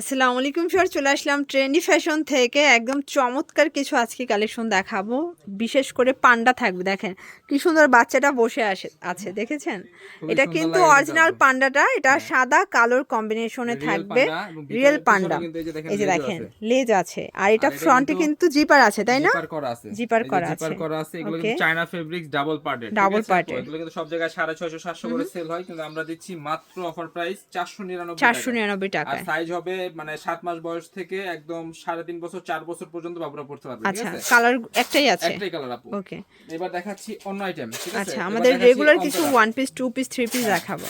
আসসালামু আলাইকুম স্যার চলে আসলাম ট্রেন্ডি ফ্যাশন থেকে। একদম চমৎকার কিছু আজকে কালেকশন দেখাবো। বিশেষ করে পান্ডা থাকবে দেখেন। কি সুন্দর বাচ্চাটা বসে আসে আছে দেখেছেন? এটা কিন্তু অরিজিনাল পান্ডাটা এটা হ্যাঁ। সাদা কালোর কম্বিনেশনে থাকবে। Real panda. এই যে দেখেন। লেজ আছে। আর এটা ফ্রন্টে কিন্তু জিপার আছে তাই না? জিপার করা আছে। জিপার করা আছে। এগুলো কিন্তু চায়না ফেব্রিক্স ডাবল পার্টের Double part-এর। এগুলো কিন্তু সব জায়গায় 650 700 করে সেল হয় কিন্তু আমরা দিচ্ছি মাত্র অফার প্রাইস 499 চারশো টাকা নিরানব্বই আর সাইজ হবে মানে 7 মাস বয়স থেকে একদম 3.5 বছর 4 বছর পর্যন্ত বাবুরা পড়তে পারবে আচ্ছা কালার একটাই আছে? একটাই কালার আপু। ওকে এবার দেখাচ্ছি অন্য আইটেম ঠিক আছে? আচ্ছা আমাদের রেগুলার কিছু one piece two piece three piece দেখাবো।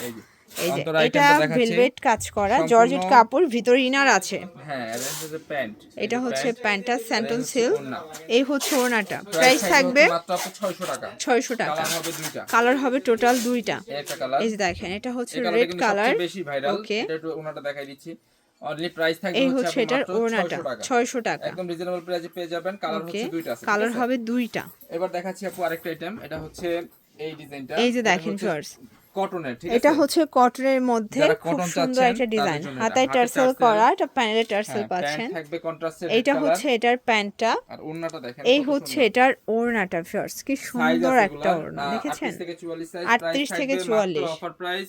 এই যে এটা ভেলভেট কাজ করা জর্জেট কাপড় ভিতরে ইনার আছে। হ্যাঁ এটা হচ্ছে প্যান্ট। এটা হচ্ছে প্যান্টটা স্যান্টন সিল্ক এই হচ্ছে ওড়নাটা। প্রাইস থাকবে 600 টাকা। ছয়শো টাকা। কালার হবে টোটাল দুইটা। এই যে দেখেন এটা হচ্ছে রেড কালার. এটা ওনাটা দেখাই দিচ্ছি। অনলি প্রাইস থাকবে এই হচ্ছে এটার ওড়নাটা 600 টাকা। একদম রিজনেবল প্রাইসে পেয়ে যাবেন। কালার হচ্ছে দুইটা আছে কালার হবে দুইটা। এবার দেখাচ্ছি আপু আরেকটা আইটেম এটা হচ্ছে এই ডিজাইনটা এই যে দেখেন। কটনের ঠিক এটা হচ্ছে কটনের মধ্যে খুব সুন্দর একটা ডিজাইন হাতায় টার্সেল করা এটা প্যানেলে টার্সেল হ্যাঁ, পাচ্ছেন। থাকবে কন্ট্রাস্টের এইটা হচ্ছে এটার প্যান্টটা। আর ওড়নাটা দেখেন এই হচ্ছে এটার ওড়নাটা ফিয়ার্স কি সুন্দর একটা ওড়না দেখেছেন? 38 থেকে 44 সাইজ 38 থেকে 44 অফার প্রাইস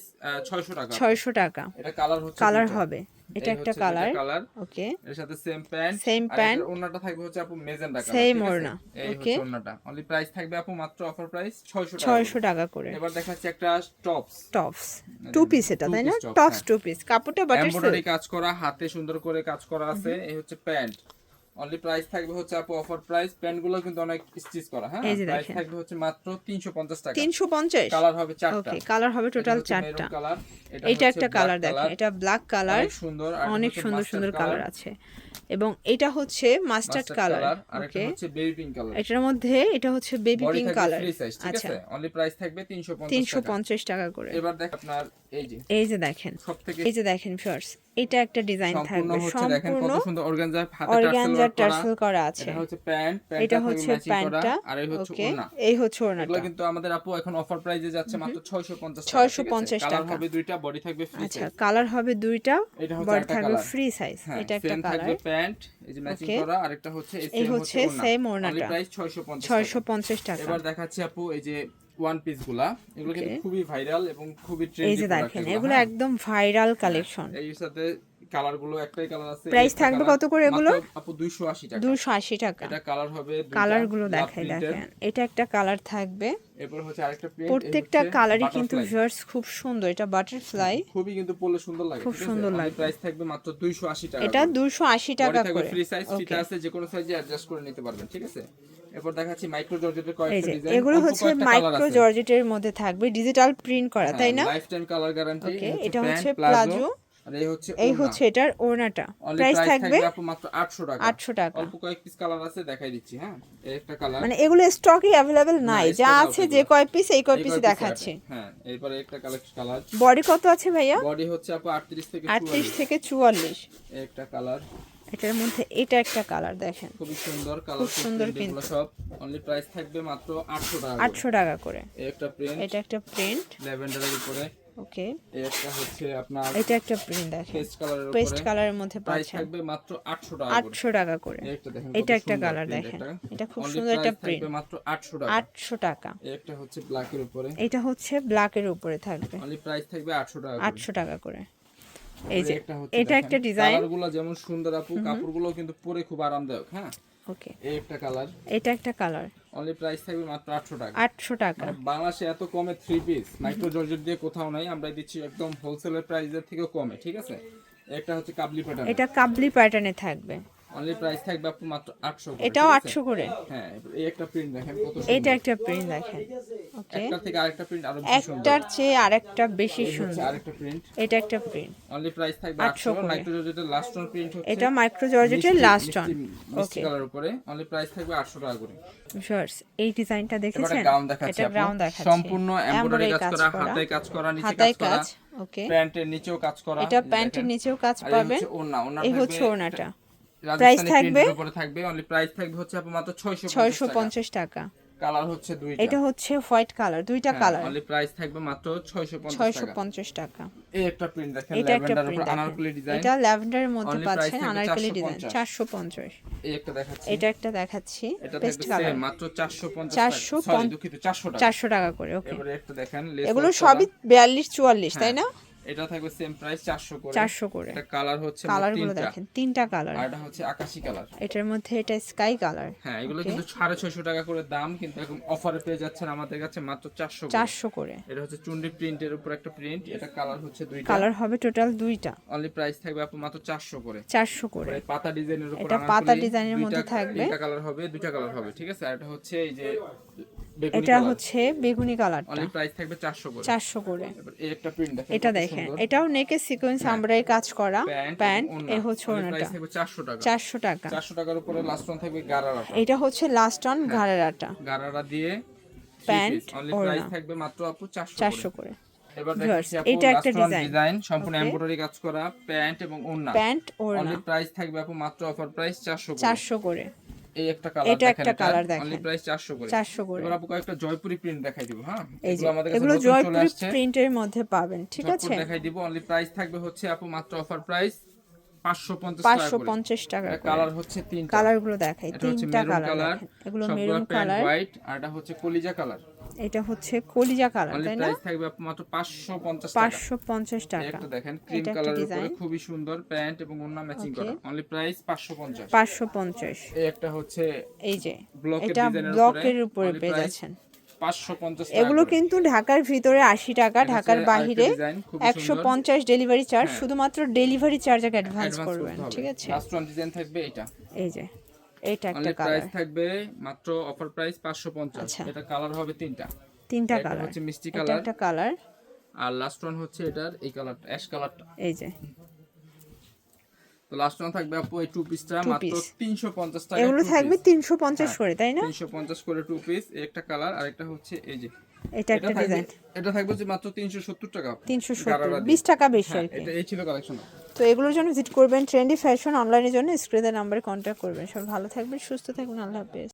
600 টাকা। ছয়শো টাকা। এটা কালার হচ্ছে কালার হবে। এটা একটা কালার। ওকে। এর সাথে সেম প্যান্ট সেম প্যান্ট আর ওড়নাটা থাকবে হচ্ছে আপু মেজেন্টা কালার সেম ওড়না, ওকে। ওন্নাটা ওড়নাটা। অনলি প্রাইস থাকবে আপু মাত্র অফার প্রাইস 600 টাকা ছয়শো টাকা করে। এবার দেখাচ্ছি একটা টপস টপস টু পিস এটা তাই না? টপস। টু পিস কাপড়টা বাটার এমব্রয়ডারি কাজ করা হাতে সুন্দর করে কাজ করা আছে। এই হচ্ছে প্যান্ট অনলি প্রাইস থাকবে হচ্ছে আপু অফার প্রাইস প্যান্টগুলো কিন্তু অনেক স্টিচ করা হ্যাঁ? প্রাইস থাকবে হচ্ছে মাত্র 350 টাকা। তিনশো পঞ্চাশ? কালার হবে চারটা। ওকে কালার হবে টোটাল চারটা। কালার এইটা একটা কালার দেখেন এটা ব্ল্যাক কালার অনেক সুন্দর অনেক সুন্দর সুন্দর কালার আছে। এবং এটা হচ্ছে মাস্টার্ড কালার আর ওকে? হচ্ছে বেবি পিঙ্ক কালার এটার মধ্যে এটা হচ্ছে বেবি পিঙ্ক কালার ঠিক আচ্ছা। আছে? অনলি প্রাইস থাকবে 350 টাকা। করে। এবার দেখ আপনার এই যে। এই যে দেখেন। সবথেকে এই যে দেখেন ফার্স এটা একটা ডিজাইন থাকবে। সম্পূর্ণ কত সুন্দর অর্গানজা হাতে টার্সেল করা। আছে। এটা হচ্ছে প্যান্ট এটা হচ্ছে প্যান্টটা আর এই হচ্ছে ওড়না। এই হচ্ছে এগুলো ওড়নাটা কিন্তু আমাদের আপু এখন অফার প্রাইসে যাচ্ছে মাত্র 650 টাকা 650 কালার টাকা। হবে দুইটা বডি থাকবে ফ্রি আচ্ছা কালার হবে দুইটা এটা বড় থাকবে ফ্রি সাইজ হ্যাঁ এটা একটা কালার প্যান্ট এই যে ম্যাচিং. করা আরেকটা হচ্ছে এই হচ্ছে সেম ওড়নাটা। প্রাইস 650 টাকা। ছয়শো পঞ্চাশ টাকা এবার দেখাচ্ছি আপু এই যে ওয়ান পিসগুলা এগুলো কিন্তু খুবই ভাইরাল এবং খুবই এই যে দেখেন এগুলো একদম ভাইরাল কালেকশন এই সাথে কালারগুলো একটাই কালার আছে একটা থাকবে কত করে এগুলো? আপু 280 টাকা। দুশো আশি টাকা। এটা কালার হবে দুইটা, কালারগুলো দেখাই দেখেন এটা একটা কালার থাকবে। এরপর হচ্ছে আরেকটা প্রিন্ট প্রত্যেকটা কালারই কিন্তু ভিউয়ার্স খুব সুন্দর এটা বাটারফ্লাই খুবই কিন্তু পরলে সুন্দর লাগে খুব সুন্দর লাগে। প্রাইস থাকবে মাত্র 280 টাকা এটা দুশো আশি টাকা করে। ফ্রি সাইজ ফিতা আছে যে কোনো সাইজে অ্যাডজাস্ট করে নিতে পারবেন ঠিক আছে? এরপর দেখাচ্ছি মাইক্রো জর্জেটের কয়েকটা ডিজাইন এগুলো হচ্ছে মাইক্রো জর্জেটের মধ্যে থাকবে ডিজিটাল প্রিন্ট করা তাই না? লাইফ টাইম কালার গ্যারান্টি এটা হচ্ছে প্লাজো। আর এই হচ্ছে এই হচ্ছে এটার ওড়নাটা। প্রাইস থাকবে মাত্র 800 টাকা। 800 টাকা। অল্প কয়েক পিস কালার আছে দেখাই দিচ্ছি হ্যাঁ? এই একটা কালার মানে এগুলো স্টকে অ্যাভেলেবেল নাই। যা আছে যে কয় পিস এই কয় পিস দেখাচ্ছে। হ্যাঁ এরপরে একটা কালেকশন কালার বডি কত আছে ভাইয়া? বডি হচ্ছে আপু 38 থেকে আটত্রিশ থেকে চুয়াল্লিশ। এই একটা কালার এটার মধ্যে এটা একটা কালার দেখেন। খুবই সুন্দর কালার সুন্দর এগুলো সব। অনলি প্রাইস থাকবে মাত্র 800 টাকা করে। আটশো টাকা করে। একটা প্রিন্ট এটা একটা প্রিন্ট ল্যাভেন্ডারের উপরে। ওকে। একটা হচ্ছে আপনার এটা একটা প্রিন্ট পেস্ট কালারের পেস্ট কালারের মধ্যে পাচ্ছেন। থাকবে মাত্র 800 টাকা করে। আটশো টাকা করে। এটা একটা কালার দেখেন। এটা। খুব সুন্দর একটা প্রিন্ট মাত্র 800 টাকা। আটশো টাকা। এই একটা হচ্ছে ব্ল্যাকের উপরে। এটা হচ্ছে ব্ল্যাকের উপরে থাকবে। অনলি প্রাইস থাকবে 800 টাকা করে। আটশো টাকা করে। এই যে এটা একটা ডিজাইন কালারগুলো যেমন সুন্দর আপু কাপড়গুলো কিন্তু পরে খুব আরামদায়ক হ্যাঁ? ওকে। এই একটা কালার এটা একটা কালার অনলি প্রাইস থাকবে মাত্র 800 টাকা। আটশো টাকা। মানে বাংলাদেশে এত কমে থ্রি পিস মাইক্রো জর্জেট দিয়ে কোথাও নাই আমরা দিচ্ছি একদম হোলসেলের প্রাইসের থেকেও কমে ঠিক আছে? এটা হচ্ছে কাবলি প্যাটার্ন এটা কাবলি প্যাটার্নে থাকবে। অনলি প্রাইস থাকবে আপু মাত্র 800 করে, এটাও ঠিক আছে? আটশো করে? হ্যাঁ এই একটা প্রিন্ট দেখেন কত এটা একটা প্রিন্ট দেখেন ওকে একটা থেকে আরেকটা প্রিন্ট আরও বেশি সুন্দর। একটার চেয়ে আরেকটা বেশি সুন্দর। আরেকটা প্রিন্ট এটা একটা প্রিন্ট অনলি প্রাইস থাকবে 800 800 করে। মাইক্রো জর্জেটের লাস্ট অন প্রিন্ট হচ্ছে এটা মাইক্রো জর্জেটের লাস্ট অন ওকে কালার উপরে। অনলি প্রাইস থাকবে 800 টাকা করে। ভিউয়ার্স এই ডিজাইনটা দেখেছেন? এটা আপু। গ্রাউন দেখাচ্ছি। সম্পূর্ণ এমব্রয়ডারি কাজ করা হাতায় কাজ করা নিচে কাজ করা ওকে প্যান্টের নিচেও কাজ করা। এটা প্যান্টের নিচেও কাজ পাবেন। এই হচ্ছে ওড়নাটা। Price থাকবে? উপরে থাকবে অনলি প্রাইস থাকবে হচ্ছে আপু মাত্র 650 টাকা। কালার হচ্ছে দুইটা। এটা হচ্ছে হোয়াইট কালার দুইটা কালার। অনলি প্রাইস থাকবে মাত্র 650 টাকা। এই একটা প্রিন্ট দেখেন ল্যাভেন্ডার উপর আনারকলি ডিজাইন এটা ল্যাভেন্ডারের মধ্যে পাচ্ছেন আনারকলি ডিজাইন 450 চারশো পঞ্চাশ। এই একটা দেখাচ্ছি। এটা একটা দেখাচ্ছি। পেস্ট কালার মাত্র 450 চারশো টাকা। সরি পঞ্চ- দুঃখিত 400 টাকা। চারশো টাকা করে ওকে এবারে একটা দেখেন এগুলো সবই করা। বিয়াল্লিশ চুয়াল্লিশ তাই না? এটা থাকবে সেম প্রাইস 400 করে। চারশো করে। এটা কালার হচ্ছে মোট কালারগুলো দেখেন তিনটা কালার আর এটা হচ্ছে আকাশি কালার এটার মধ্যে এটা স্কাই কালার হ্যাঁ এগুলো কিন্তু সাড়ে ছয়শো টাকা করে দাম কিন্তু এখন অফারে পেয়ে যাচ্ছেন আমাদের কাছে মাত্র চারশো চারশো করে। এটা হচ্ছে চুন্ডি প্রিন্টের উপর একটা প্রিন্ট এটা কালার হচ্ছে দুইটা। কালার হবে টোটাল দুইটা। অনলি প্রাইস থাকবে আপু মাত্র চারশো করে। চারশো করে। পাতা ডিজাইনের উপর এটা পাতা ডিজাইনের মধ্যে থাকবে। তিনটা কালার হবে দুইটা কালার হবে ঠিক আছে? আর এটা হচ্ছে এই যে এটা হচ্ছে বেগুনি কালারটা অনলি প্রাইস থাকবে চারশো করে। চারশো করে। এই একটা প্রিন্ট দেখেন এটা দেখেন এটাও নেকের সিকোয়েন্স আমরাই কাজ করা প্যান্ট এ হচ্ছে ওনাটা প্রাইস থাকবে চারশো টাকা। চারশো টাকা। চারশো টাকার উপরে লাস্ট ওয়ান থাকবে গারারা এটা হচ্ছে লাস্ট অন ঘাড়েরাটা গারারা দিয়ে প্যান্ট, অনলি প্রাইস থাকবে মাত্র আপু চারশো চারশো করে। এটা একটা ওয়ান। ডিজাইন সম্পূর্ণ এমব্রয়ডারি কাজ করা প্যান্ট এবং ওড়না। প্যান্ট ওড়না। অনলি প্রাইস থাকবে আপু মাত্র অফার প্রাইস 400 করে। চারশো করে। এই একটা কালার এটা একটা কালার দেখেন। অনলি প্রাইস 400 করে। চারশো করে। এবার আপু কয়েকটা জয়পুরি প্রিন্ট দেখাই দিব হ্যাঁ? এগুলো আমাদের কাছে এগুলো জয়পুরি প্রিন্টের মধ্যে পাবেন ঠিক আছে? দেখাই দিব অনলি প্রাইস থাকবে হচ্ছে আপু মাত্র অফার প্রাইস 550 টাকা পাঁচশো করে পঞ্চাশ টাকা কালার হচ্ছে তিনটা। দেখাই তিনটা কালার এগুলো মেরুন কালার হোয়াইট আর এটা হচ্ছে কলিজা কালার এটা হচ্ছে কলিজা কালার তাই না? থাকবে মাত্র 550 টাকা। পাঁচশো পঞ্চাশ এই টাকা। একটা দেখেন ক্রিম কালারের উপরে খুবই সুন্দর প্যান্ট এবং ওড়না ম্যাচিং করা। অনলি প্রাইস 550 পাঁচশো পঞ্চাশ। এই একটা হচ্ছে এই যে এটা ব্লকের উপরে। পেয়ে যাচ্ছেন। 550 এগুলো কিন্তু ঢাকার ভিতরে আশি টাকা ঢাকার বাহিরে একশো পঞ্চাশ ডেলিভারি চার্জ হ্যাঁ। শুধুমাত্র ডেলিভারি চার্জ আগে অ্যাডভান্স করবেন ঠিক আছে? ডিজাইন থাকবে এটা। এই যে এটা একটা কালার প্রাইস থাকবে মাত্র অফার প্রাইস 550 আচ্ছা। এটা কালার হবে তিনটা। তিনটা কালার হচ্ছে মিষ্টি কালার একটা কালার আর লাস্ট ওয়ান হচ্ছে এটার এই কালারটা অ্যাশ কালারটা এই যে। তো লাস্ট ওয়ান থাকবে আপু এই টু পিসটা মাত্র 350 টাকা এগুলো থাকবে তিনশো পঞ্চাশ হ্যাঁ। করে তাই না? 350 করে টু পিস একটা কালার আর একটা হচ্ছে এই যে। এটা একটা থাকবে ডিজাইন এটা থাকবে যে মাত্র 370 টাকা তিনশো সত্তর গারারা দিয়ে। বিশ টাকা বেশি হ্যাঁ, আর এটা এই ছিল কালেকশন তো এগুলোর জন্য ভিজিট করবেন ট্রেন্ডি ফ্যাশন অনলাইনের জন্য স্ক্রিনে নাম্বারে কন্ট্যাক্ট করবেন। সব ভালো থাকবেন সুস্থ থাকবেন আল্লাহ হাফেজ।